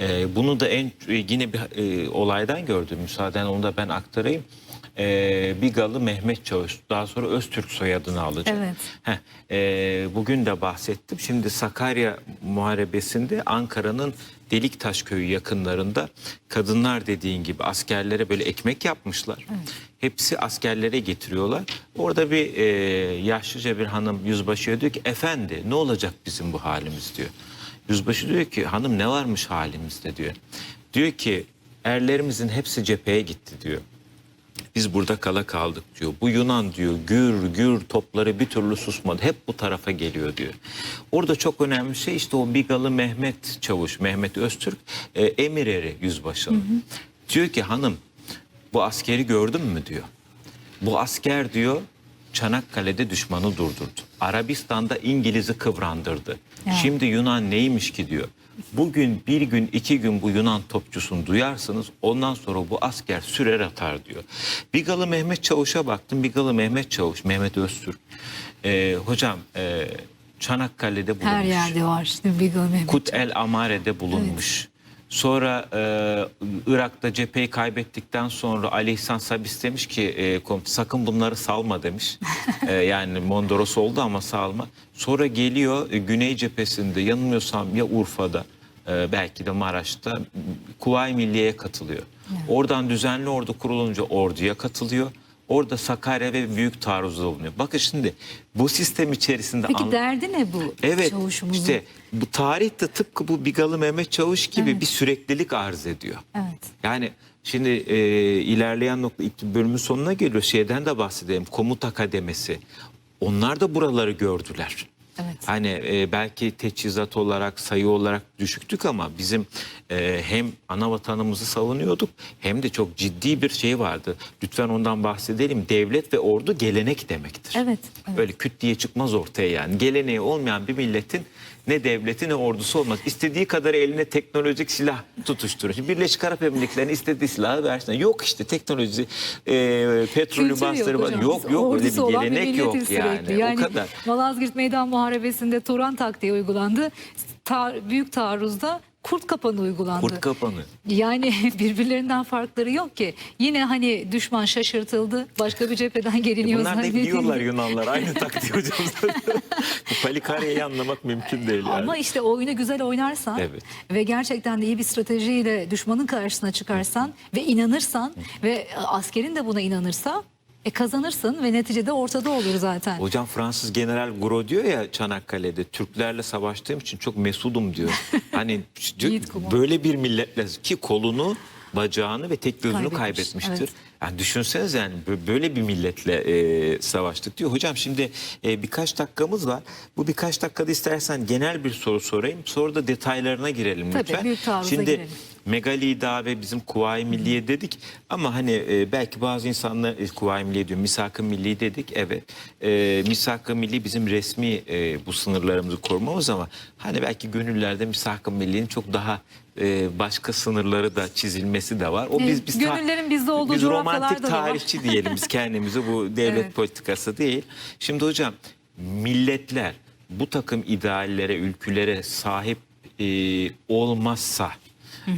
E, bunu da en e, yine bir e, olaydan gördüm. Müsaaden onu da ben aktarayım. E, Bigalı Mehmet Çavuş daha sonra Öztürk soyadını alacak. Evet. Heh, e, bugün de bahsettim. Şimdi Sakarya Muharebesi'nde Ankara'nın Deliktaş köyü yakınlarında kadınlar dediğin gibi askerlere böyle ekmek yapmışlar. Hepsi askerlere getiriyorlar. Orada bir e, yaşlıca bir hanım yüzbaşıya diyor ki efendi ne olacak bizim bu halimiz diyor. Yüzbaşı diyor ki hanım ne varmış halimizde diyor. Diyor ki erlerimizin hepsi cepheye gitti diyor. Biz burada kala kaldık diyor. Bu Yunan diyor gür gür topları bir türlü susmadı. Hep bu tarafa geliyor diyor. Orada çok önemli şey işte o Bigalı Mehmet Çavuş, Mehmet Öztürk e, emir eri yüzbaşının. Diyor ki hanım bu askeri gördün mü diyor. Bu asker diyor Çanakkale'de düşmanı durdurdu. Arabistan'da İngiliz'i kıvrandırdı. Ya. Şimdi Yunan neymiş ki diyor. Bugün bir gün iki gün bu Yunan topçusunu duyarsınız ondan sonra bu asker sürer atar diyor. Bigalı Mehmet Çavuş'a baktım. Bigalı Mehmet Çavuş, Mehmet Öztürk. Ee, hocam e, Çanakkale'de bulunmuş. Her yerde var. Şimdi bir Mehmet. Kut el Amare'de bulunmuş. Sonra e, Irak'ta cepheyi kaybettikten sonra Ali İhsan Sabis demiş ki e, sakın bunları salma demiş. E, yani Mondros oldu ama salma. Sonra geliyor e, Güney cephesinde yanılmıyorsam ya Urfa'da e, belki de Maraş'ta Kuvayi Milliye'ye katılıyor. Oradan düzenli ordu kurulunca orduya katılıyor. Orada Sakarya ve Büyük Taarruz'da bulunuyor. Bakın şimdi bu sistem içerisinde Peki an- derdi ne bu Evet çavuşumuzun? işte bu tarihte tıpkı bu Bigalı Mehmet Çavuş gibi Evet. bir süreklilik arz ediyor. Evet. Yani şimdi e, ilerleyen nokta bölümün sonuna geliyor. Şeyden de bahsedelim. Komuta kademesi. Onlar da buraları gördüler. Evet. Hani e, belki teçhizat olarak sayı olarak düşüktük ama bizim e, hem ana vatanımızı savunuyorduk hem de çok ciddi bir şey vardı. Lütfen ondan bahsedelim. Devlet ve ordu gelenek demektir. Evet, evet. Böyle küt diye çıkmaz ortaya yani. Geleneği olmayan bir milletin ne devleti ne ordusu olmaz. İstediği kadar eline teknolojik silah tutuşturur. Şimdi Birleşik Arap Emirlikleri'nin istediği silahı versin. Yok işte teknoloji, e, petrolü bastırı yok hocam. Yok yok öyle bir gelenek yok milletiz yani. sürekli. O kadar. Malazgirt Meydan Muharebesi'nde Turan taktiği uygulandı. Ta- büyük taarruzda kurt kapanı uygulandı. Kurt kapanı. Yani birbirlerinden farkları yok ki. Yine hani düşman şaşırtıldı. Başka bir cepheden geliniyor Bunlar da hep Yunanlar. Aynı taktiği hocam. Bu anlamak mümkün değil yani. Ama işte oyunu güzel oynarsan Evet. ve gerçekten de iyi bir stratejiyle düşmanın karşısına çıkarsan ve inanırsan ve askerin de buna inanırsa e kazanırsın ve neticede ortada olur zaten. Hocam Fransız General Gros diyor ya Çanakkale'de Türklerle savaştığım için çok mesudum diyor. Hani böyle bir milletle ki kolunu, bacağını ve tek gözünü Kaybetmiş, kaybetmiştir. evet. Yani düşünseniz yani bö- böyle bir milletle e, savaştık diyor. Hocam şimdi e, birkaç dakikamız var. Bu birkaç dakikada istersen genel bir soru sorayım. Sonra da detaylarına girelim Tabii, lütfen. büyük taarruza şimdi girelim. Megali Dağı ve bizim Kuvayi Milliye dedik ama hani e, belki bazı insanlar e, Kuvayi Milliye diyor Misak-ı Milli dedik evet e, Misak-ı Milli bizim resmi e, bu sınırlarımızı korumamız ama hani belki gönüllerde Misak-ı Milli'nin çok daha e, başka sınırları da çizilmesi de var. O biz biz gönüllerin bizde olduğu biz romantik coğrafyalarda da var. tarihçi diyelim biz kendimizi bu devlet Evet. politikası değil. Şimdi hocam milletler bu takım ideallere, ülkülere sahip e, olmazsa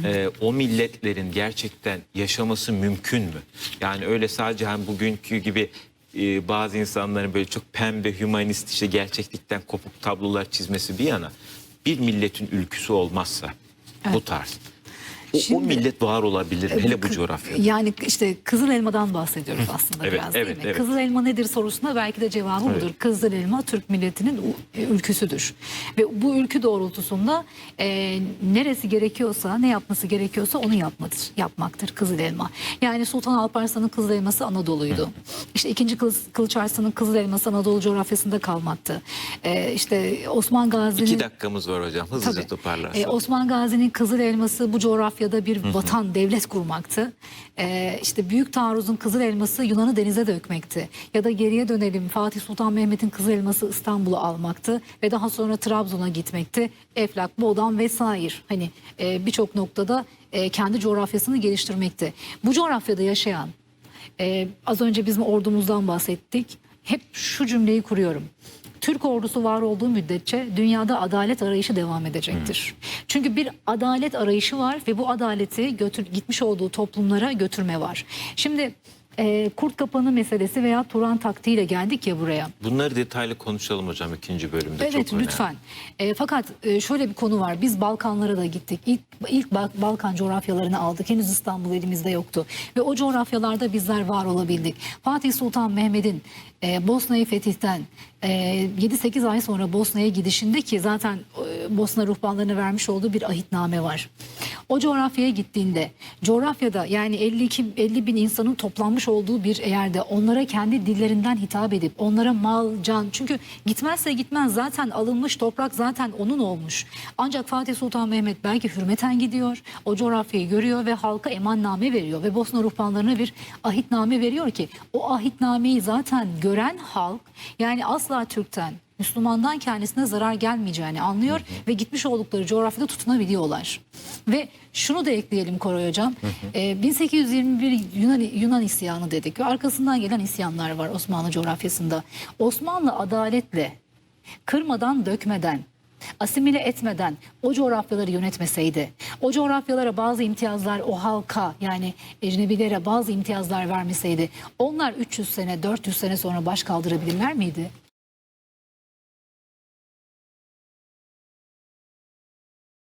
e, o milletlerin gerçekten yaşaması mümkün mü? Yani öyle sadece hani bugünkü gibi e, bazı insanların böyle çok pembe, hümanist işte gerçeklikten kopuk tablolar çizmesi bir yana bir milletin ülküsü olmazsa bu tarz. O, o Şimdi- millet var olabilir mi? hele bu coğrafyada. Yani işte Kızıl Elma'dan bahsediyoruz aslında Evet, biraz evet, değil mi? evet. Kızıl Elma nedir sorusuna belki de cevabı Evet. budur. Kızıl Elma Türk milletinin e, ülküsüdür. Ve bu ülkü doğrultusunda e, neresi gerekiyorsa, ne yapması gerekiyorsa onu yapmaktır, yapmaktır Kızıl Elma. Yani Sultan Alparslan'ın Kızıl Elması Anadolu'ydu. İşte 2. Kılıç, Kılıç Arslan'ın Kızıl Elması Anadolu coğrafyasında kalmaktı. E, işte Osman Gazi'nin... İki dakikamız var hocam. Hızlıca toparlarsak. Ee, Osman Gazi'nin Kızıl Elması bu coğrafyada bir vatan, devlet kurmaktı. Ee, işte Büyük Taarruz'un Kızıl Elması Yunan'ı denize dökmekti. Ya da geriye dönelim Fatih Sultan Mehmet'in Kızıl Elması İstanbul'u almaktı ve daha sonra Trabzon'a gitmekti. Eflak, Boğdan vesaire. Hani e, birçok noktada e, kendi coğrafyasını geliştirmekti. Bu coğrafyada yaşayan e, az önce bizim ordumuzdan bahsettik. Hep şu cümleyi kuruyorum. Türk ordusu var olduğu müddetçe dünyada adalet arayışı devam edecektir. Çünkü bir adalet arayışı var ve bu adaleti götür gitmiş olduğu toplumlara götürme var. Şimdi e, kurt kapanı meselesi veya Turan taktiğiyle geldik ya buraya. Bunları detaylı konuşalım hocam ikinci bölümde. Evet çok lütfen. E, fakat e, şöyle bir konu var. Biz Balkanlara da gittik. İlk, ilk Bal- Balkan coğrafyalarını aldık. Henüz İstanbul elimizde yoktu. Ve o coğrafyalarda bizler var olabildik. Fatih Sultan Mehmet'in e, Bosna'yı fetihten e, 7-8 ay sonra Bosna'ya gidişinde ki zaten e, Bosna ruhbanlarına vermiş olduğu bir ahitname var. O coğrafyaya gittiğinde coğrafyada yani 52 50 bin insanın toplanmış olduğu bir yerde onlara kendi dillerinden hitap edip onlara mal, can çünkü gitmezse gitmez zaten alınmış toprak zaten onun olmuş. Ancak Fatih Sultan Mehmet belki hürmeten gidiyor o coğrafyayı görüyor ve halka emanname veriyor ve Bosna ruhbanlarına bir ahitname veriyor ki o ahitnameyi zaten gören halk yani asla Türk'ten Müslümandan kendisine zarar gelmeyeceğini anlıyor ve gitmiş oldukları coğrafyada tutunabiliyorlar. Ve şunu da ekleyelim Koray Hocam. Ee, 1821 Yunan, Yunan isyanı dedik ve arkasından gelen isyanlar var Osmanlı coğrafyasında. Osmanlı adaletle, kırmadan dökmeden, asimile etmeden o coğrafyaları yönetmeseydi, o coğrafyalara bazı imtiyazlar o halka yani ecnebilere bazı imtiyazlar vermeseydi onlar 300 sene 400 sene sonra baş kaldırabilirler miydi?